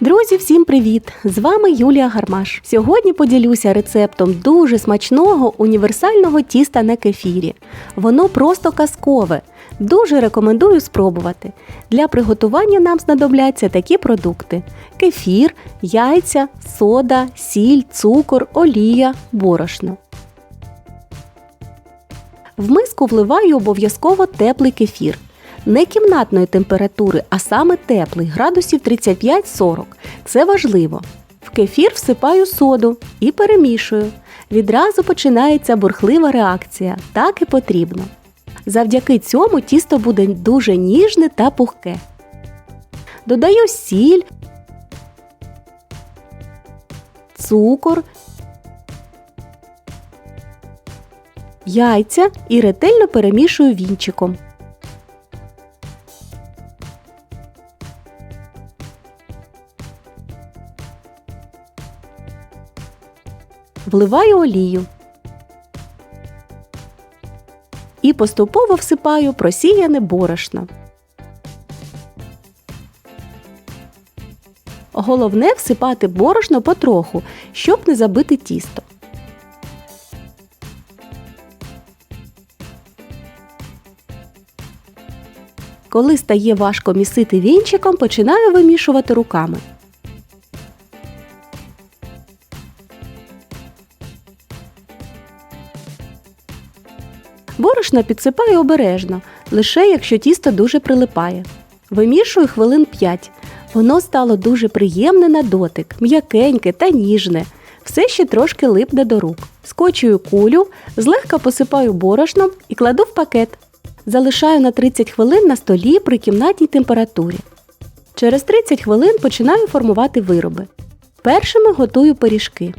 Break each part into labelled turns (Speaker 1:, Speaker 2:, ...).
Speaker 1: Друзі, всім привіт! З вами Юлія Гармаш. Сьогодні поділюся рецептом дуже смачного універсального тіста на кефірі. Воно просто казкове. Дуже рекомендую спробувати. Для приготування нам знадобляться такі продукти: кефір, яйця, сода, сіль, цукор, олія, борошно. В миску вливаю обов'язково теплий кефір. Не кімнатної температури, а саме теплий, градусів 35-40. Це важливо. В кефір всипаю соду і перемішую. Відразу починається бурхлива реакція, так і потрібно. Завдяки цьому тісто буде дуже ніжне та пухке. Додаю сіль, цукор, яйця і ретельно перемішую вінчиком. Вливаю олію. І поступово всипаю просіяне борошно. Головне всипати борошно потроху, щоб не забити тісто. Коли стає важко місити вінчиком, починаю вимішувати руками. Борошно підсипаю обережно, лише якщо тісто дуже прилипає. Вимішую хвилин 5. Воно стало дуже приємне на дотик, м'якеньке та ніжне. Все ще трошки липне до рук. Скочую кулю, злегка посипаю борошном і кладу в пакет. Залишаю на 30 хвилин на столі при кімнатній температурі. Через 30 хвилин починаю формувати вироби. Першими готую пиріжки.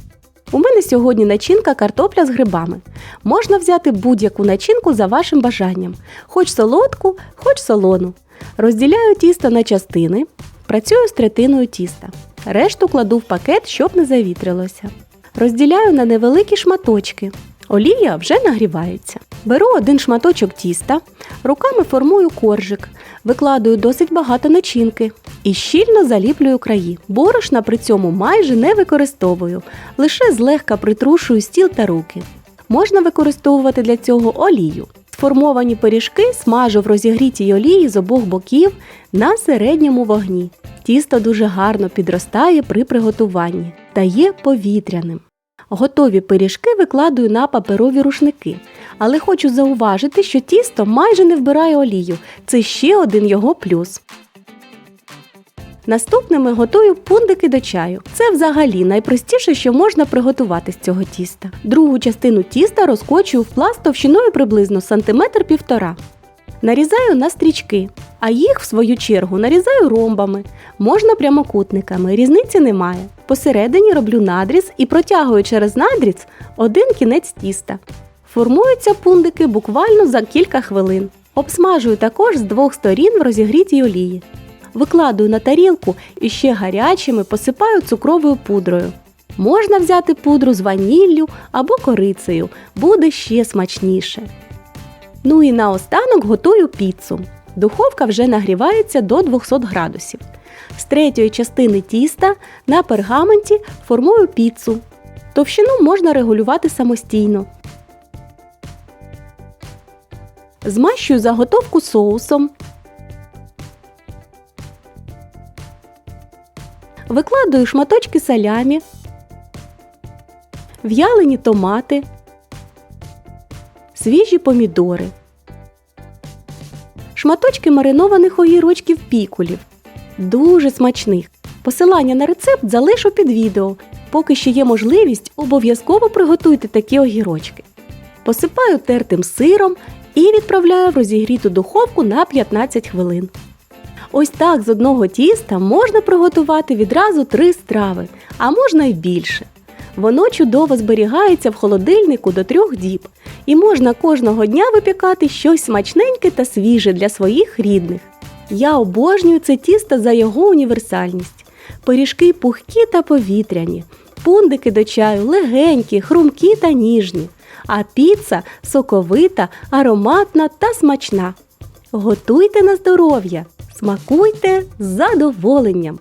Speaker 1: У мене сьогодні начинка картопля з грибами. Можна взяти будь-яку начинку за вашим бажанням, хоч солодку, хоч солону. Розділяю тісто на частини, працюю з третиною тіста. Решту кладу в пакет, щоб не завітрилося. Розділяю на невеликі шматочки. Олія вже нагрівається. Беру один шматочок тіста, руками формую коржик, викладаю досить багато начинки і щільно заліплюю краї. Борошна при цьому майже не використовую, лише злегка притрушую стіл та руки. Можна використовувати для цього олію. Сформовані пиріжки смажу в розігрітій олії з обох боків на середньому вогні. Тісто дуже гарно підростає при приготуванні та є повітряним. Готові пиріжки викладую на паперові рушники, але хочу зауважити, що тісто майже не вбирає олію. Це ще один його плюс. Наступними готую пундики до чаю. Це взагалі найпростіше, що можна приготувати з цього тіста. Другу частину тіста розкочую в пласт товщиною приблизно сантиметр півтора. Нарізаю на стрічки, а їх, в свою чергу, нарізаю ромбами. Можна прямокутниками, різниці немає. Посередині роблю надріз і протягую через надріз один кінець тіста. Формуються пундики буквально за кілька хвилин. Обсмажую також з двох сторін в розігрітій олії. Викладую на тарілку і ще гарячими посипаю цукровою пудрою. Можна взяти пудру з ваніллю або корицею, буде ще смачніше. Ну і наостанок готую піцу. Духовка вже нагрівається до 200 градусів. З третьої частини тіста на пергаменті формую піцу. Товщину можна регулювати самостійно. Змащую заготовку соусом. Викладаю шматочки салямі, в'ялені томати, свіжі помідори, шматочки маринованих огірочків пікулів. Дуже смачних. Посилання на рецепт залишу під відео. Поки ще є можливість, обов'язково приготуйте такі огірочки. Посипаю тертим сиром і відправляю в розігріту духовку на 15 хвилин. Ось так з одного тіста можна приготувати відразу три страви, а можна й більше. Воно чудово зберігається в холодильнику до трьох діб, і можна кожного дня випікати щось смачненьке та свіже для своїх рідних. Я обожнюю це тісто за його універсальність. Пиріжки пухкі та повітряні, пундики до чаю легенькі, хрумкі та ніжні, а піца соковита, ароматна та смачна. Готуйте на здоров'я, смакуйте з задоволенням!